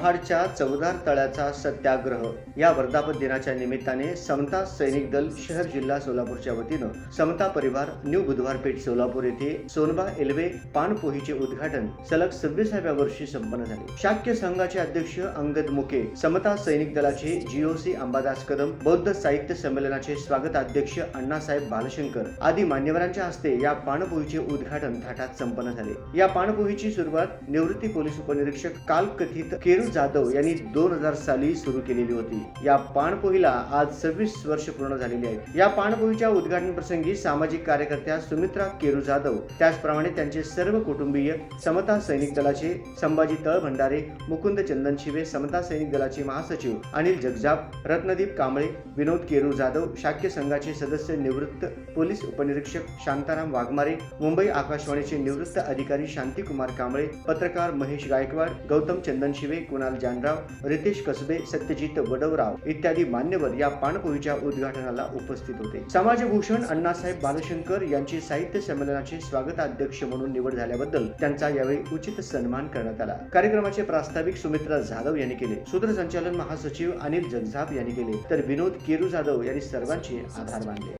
महाडच्या चौदार तळ्याचा सत्याग्रह. या वर्धापन दिनाच्या निमित्ताने समता सैनिक दल शहर जिल्हा सोलापूरच्या वतीनं समता परिवार न्यू बुधवार पेठ सोलापूर येथे सोनबा एल्वे पानपोहीचे उद्घाटन सलग सव्वीसाव्या वर्षी संपन्न झाले. शाक्य संघाचे अध्यक्ष अंगद मुके समता सैनिक दलाचे जीओसी अंबादास कदम बौद्ध साहित्य संमेलनाचे स्वागताध्यक्ष अण्णासाहेब बालशंकर आदी मान्यवरांच्या हस्ते या पाणपोहीचे उद्घाटन थाटात संपन्न झाले. या पाणपोहीची सुरुवात निवृत्ती पोलीस उपनिरीक्षक कालकथित केरू जाधव यांनी दोन हजार साली सुरू केलेली होती. या पाणपोईला आज सव्वीस वर्ष पूर्ण झालेली आहेत. या पाणपोईच्या उद्घाटन प्रसंगी सामाजिक कार्यकर्त्या सुमित्रा केरू जाधव त्याचप्रमाणे त्यांचे सर्व कुटुंबीय समता सैनिक दलाचे संभाजी तळभंडारे मुकुंद चंदन शिवे समता सैनिक दलाचे महासचिव अनिल जगजाप रत्नदीप कांबळे विनोद केरू जाधव शाक्य संघाचे सदस्य निवृत्त पोलीस उपनिरीक्षक शांताराम वाघमारे मुंबई आकाशवाणीचे निवृत्त अधिकारी शांतीकुमार कांबळे पत्रकार महेश गायकवाड गौतम चंदन शिवे कुणाल जानराव रितेश कसबे सत्यजित वडवराव इत्यादी मान्यवर या पाणपोईच्या उद्घाटनाला उपस्थित होते. समाजभूषण अण्णासाहेब बालशंकर यांची साहित्य संमेलनाचे स्वागताध्यक्ष म्हणून निवड झाल्याबद्दल त्यांचा यावेळी उचित सन्मान करण्यात आला. कार्यक्रमाचे प्रास्ताविक सुमित्रा जाधव यांनी केले. सूत्रसंचालन महासचिव अनिल जगझाप यांनी केले. तर विनोद केरू जाधव यांनी सर्वांचे आभार मानले.